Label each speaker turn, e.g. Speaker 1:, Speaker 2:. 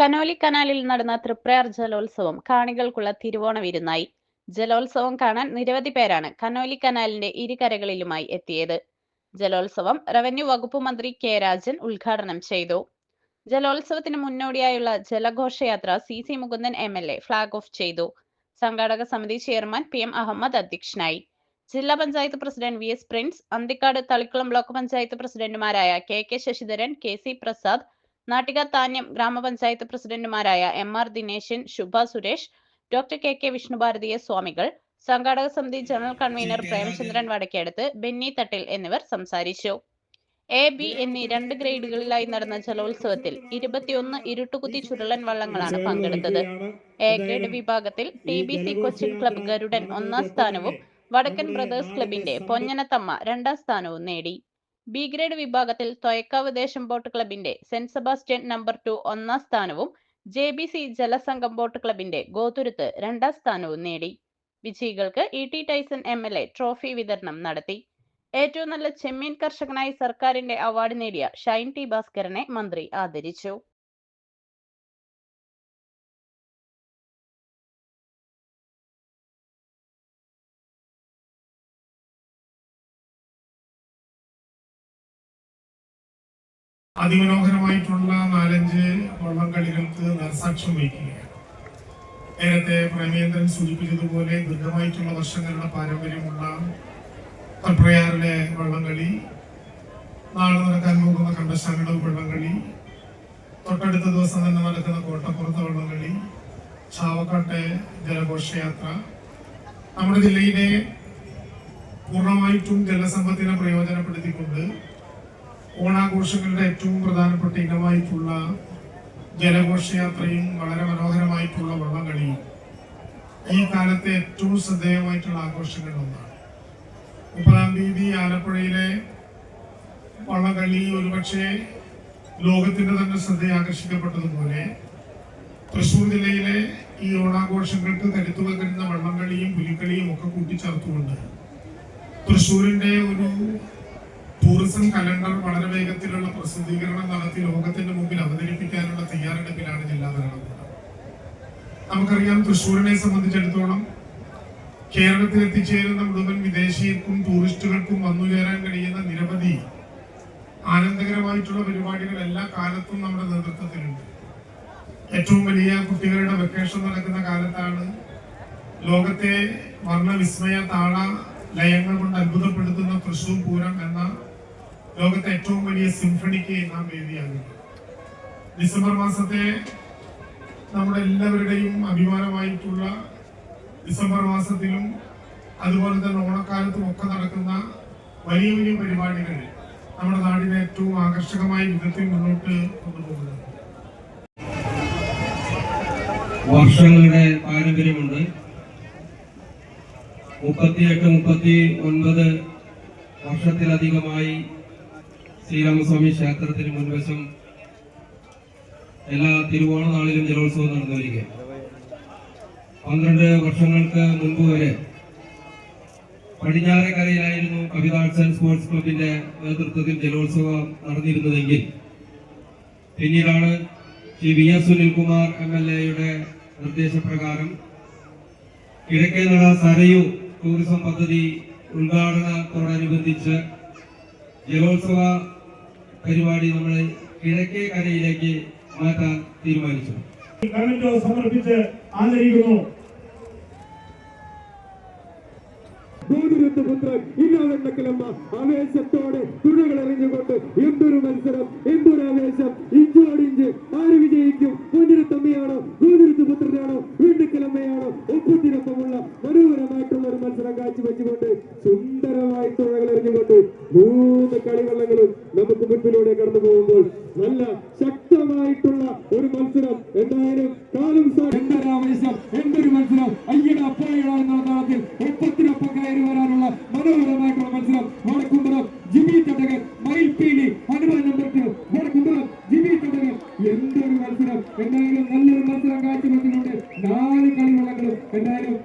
Speaker 1: Conolly കനാലിൽ നടന്ന തൃപ്രയാർ ജലോത്സവം കാണികൾക്കുള്ള തിരുവോണ വിരുന്നായി ജലോത്സവം കാണാൻ നിരവധി പേരാണ് കനോലി കനാലിന്റെ ഇരുകരകളിലുമായി എത്തിയത്. ജലോത്സവം റവന്യൂ വകുപ്പ് മന്ത്രി കെ രാജൻ ഉദ്ഘാടനം ചെയ്തു. ജലോത്സവത്തിന് മുന്നോടിയായുള്ള ജലഘോഷയാത്ര C C Mukundan M L A flag off ചെയ്തു. സംഘാടക സമിതി ചെയർമാൻ പി എം അഹമ്മദ് അധ്യക്ഷനായി. ജില്ലാ panchayat president V S Prince Anthikkad Thalikkulam block panchayat പ്രസിഡന്റുമാരായ K K Sasidharan K C Prasad Nattika Thanyam ഗ്രാമപഞ്ചായത്ത് പ്രസിഡന്റുമാരായ M R Dineshan Subha Suresh doctor K K Vishnubharatheeya സ്വാമികൾ സംഘാടക സമിതി ജനറൽ കൺവീനർ പ്രേമചന്ദ്രൻ വടക്കേടത്ത് ബെന്നി തട്ടിൽ എന്നിവർ സംസാരിച്ചു. എ ബി എന്നീ രണ്ട് ഗ്രേഡുകളിലായി നടന്ന ജലോത്സവത്തിൽ ഇരുപത്തിയൊന്ന് ഇരുട്ടുകുത്തി ചുരുളൻ വള്ളങ്ങളാണ് പങ്കെടുത്തത്. എ ഗ്രേഡ് വിഭാഗത്തിൽ T B C Cochin club Garudan ഒന്നാം സ്ഥാനവും വടക്കൻ ബ്രദേഴ്സ് ക്ലബിന്റെ പൊന്നനത്തമ്മ രണ്ടാം സ്ഥാനവും നേടി. ബി ഗ്രേഡ് വിഭാഗത്തിൽ തൊയക്കാവ് ദേശം ബോട്ട് ക്ലബിന്റെ സെന്റ് സെബാസ്റ്റ്യൻ നമ്പർ ടു ഒന്നാം സ്ഥാനവും J B C Jalasangham boat ക്ലബിന്റെ ഗോതുരുത്ത് രണ്ടാം സ്ഥാനവും നേടി. വിജയികൾക്ക് E T Tyson M L A trophy വിതരണം നടത്തി. ഏറ്റവും നല്ല ചെമ്മീൻ കർഷകനായി സർക്കാരിന്റെ അവാർഡ് നേടിയ ഷൈൻ ടി ഭാസ്കരനെ മന്ത്രി ആദരിച്ചു.
Speaker 2: അതിമനോഹരമായിട്ടുള്ള നാലഞ്ച് വള്ളംകളികൾക്ക് നരസാക്ഷ്യം വഹിക്കുകയാണ്. നേരത്തെ പ്രേമേന്ദ്രൻ സൂചിപ്പിച്ചതുപോലെ ദീർഘമായിട്ടുള്ള വർഷങ്ങളുടെ പാരമ്പര്യമുള്ള തൃപ്രയാറിലെ വള്ളംകളി നാളെ നടക്കാൻ പോകുന്ന കണ്ടശാങ്കടവ് വള്ളംകളി തൊട്ടടുത്ത ദിവസം തന്നെ നടക്കുന്ന കോട്ടപ്പുറത്തെ വള്ളംകളി ചാവക്കാട്ടെ ജലഘോഷയാത്ര. നമ്മുടെ ജില്ലയിലെ പൂർണമായിട്ടും ജലസമ്പത്തിനെ പ്രയോജനപ്പെടുത്തിക്കൊണ്ട് ഓണാഘോഷങ്ങളുടെ ഏറ്റവും പ്രധാനപ്പെട്ട ഇനമായിട്ടുള്ള ജലഘോഷയാത്രയും വളരെ മനോഹരമായിട്ടുള്ള വള്ളംകളിയും ഈ കാലത്തെ ഏറ്റവും ശ്രദ്ധേയമായിട്ടുള്ള ആഘോഷങ്ങളിൽ ഒന്നാണ് മുപ്പതാം തീയതി ആലപ്പുഴയിലെ വള്ളംകളി ഒരുപക്ഷെ ലോകത്തിന്റെ തന്നെ ശ്രദ്ധ ആകർഷിക്കപ്പെട്ടതുപോലെ തൃശൂർ ജില്ലയിലെ ഈ ഓണാഘോഷങ്ങൾക്ക് കരുത്തു പകരുന്ന വള്ളംകളിയും പുലിക്കളിയും ഒക്കെ കൂട്ടിച്ചേർത്തുകൊണ്ട് തൃശൂരിന്റെ ഒരു ടൂറിസം കലണ്ടർ വളരെ വേഗത്തിലുള്ള പ്രസിദ്ധീകരണം നടത്തി ലോകത്തിന്റെ മുമ്പിൽ അവതരിപ്പിക്കാനുള്ള തയ്യാറെടുപ്പിലാണ് ജില്ലാ ഭരണകൂടം. നമുക്കറിയാം തൃശ്ശൂരിനെ സംബന്ധിച്ചിടത്തോളം കേരളത്തിൽ എത്തിച്ചേരുന്ന മുഴുവൻ വിദേശികൾക്കും ടൂറിസ്റ്റുകൾക്കും വന്നുചേരാൻ കഴിയുന്ന നിരവധി ആനന്ദകരമായിട്ടുള്ള പരിപാടികൾ എല്ലാ കാലത്തും നമ്മുടെ നേതൃത്വത്തിലുണ്ട്. ഏറ്റവും വലിയ കുട്ടികളുടെ വെക്കേഷൻ നടക്കുന്ന കാലത്താണ് ലോകത്തെ വർണവിസ്മയ താള ലയങ്ങൾ കൊണ്ട് എന്ന ഏറ്റവും വലിയ സിംഫണിക്ക് നാം വേദിയാണ് ഡിസംബർ മാസത്തെ നമ്മുടെ എല്ലാവരുടെയും അഭിമാനമായിട്ടുള്ള ഡിസംബർ മാസത്തിലും അതുപോലെ തന്നെ ഓണക്കാലത്തും ഒക്കെ നടക്കുന്ന വലിയ വലിയ പരിപാടികൾ നമ്മുടെ നാടിനെ ഏറ്റവും ആകർഷകമായ വിധത്തിൽ മുന്നോട്ട് കൊണ്ടുപോകുന്നത്
Speaker 3: വർഷങ്ങളുടെ പാരമ്പര്യമുണ്ട്. മുപ്പത്തിയെട്ട് മുപ്പത്തി ഒൻപത് വർഷത്തിലധികമായി ശ്രീരാമസ്വാമി ക്ഷേത്രത്തിന് മുൻവശം എല്ലാ തിരുവോണ നാളിലും ജലോത്സവം നടന്നു പന്ത്രണ്ട് വർഷങ്ങൾക്ക് മുൻപ് വരെ പടിഞ്ഞാറേക്കരയിലായിരുന്നു കവിത ആർട്സ് ആൻഡ് സ്പോർട്സ് ക്ലബിന്റെ നേതൃത്വത്തിൽ ജലോത്സവം നടന്നിരുന്നതെങ്കിൽ പിന്നീടാണ് Shri V S Sunilkumar M L എയുടെ നിർദ്ദേശപ്രകാരം കിഴക്കേനട സരയു ടൂറിസം പദ്ധതി ഉദ്ഘാടനത്തോടനുബന്ധിച്ച് ജലോത്സവ പരിപാടി നമ്മൾ കിഴക്കേ കരയിലേക്ക് മാറ്റാൻ തീരുമാനിച്ചു.
Speaker 4: കമന്റോ സമർപ്പിച്ച് ആദരിക്കുന്നു.
Speaker 5: പുത്രൻ ഇല്ലാതെണ്ണക്കലമ്മ ആവേശത്തോടെ തുഴകൾ എറിഞ്ഞുകൊണ്ട് എന്തൊരു മത്സരം എന്തൊരു ആവേശം? ഇഞ്ചോടിഞ്ച് ആര് വിജയിക്കും? പൊന്നിരത്തമ്മയാണോ ഗോതിരുത്ത് പുത്രനാണോ വീണ്ടുക്കലമ്മയാണോ ഒപ്പത്തിനൊപ്പമുള്ള മനോഹരമായിട്ടുള്ള ഒരു മത്സരം കാഴ്ചവെച്ചുകൊണ്ട് മൂന്ന് കളിവള്ളങ്ങളും നമുക്ക് മുൻപിലൂടെ കടന്നു പോകുമ്പോൾ നല്ല ശക്തമായിട്ടുള്ള ഒരു മത്സരം എന്തായാലും കാലം എന്തൊരു എന്തൊരു മത്സരം. അയ്യട അപ്പുറയിട എന്ന താളത്തിൽ ഒപ്പത്തിനൊപ്പം കയറി വരാനുള്ള മനോഹരമായിട്ടുള്ള മത്സരം. Vadakkumpuram Jimi Thattakan Mayilpeeli Hanuman number two Vadakkumpuram Jimi Thattakan. എന്തൊരു മത്സരം. എന്തായാലും നല്ലൊരു മത്സരം കാഴ്ചവെച്ചിട്ടുണ്ട് നാല് കളിവള്ളങ്ങളും. എന്തായാലും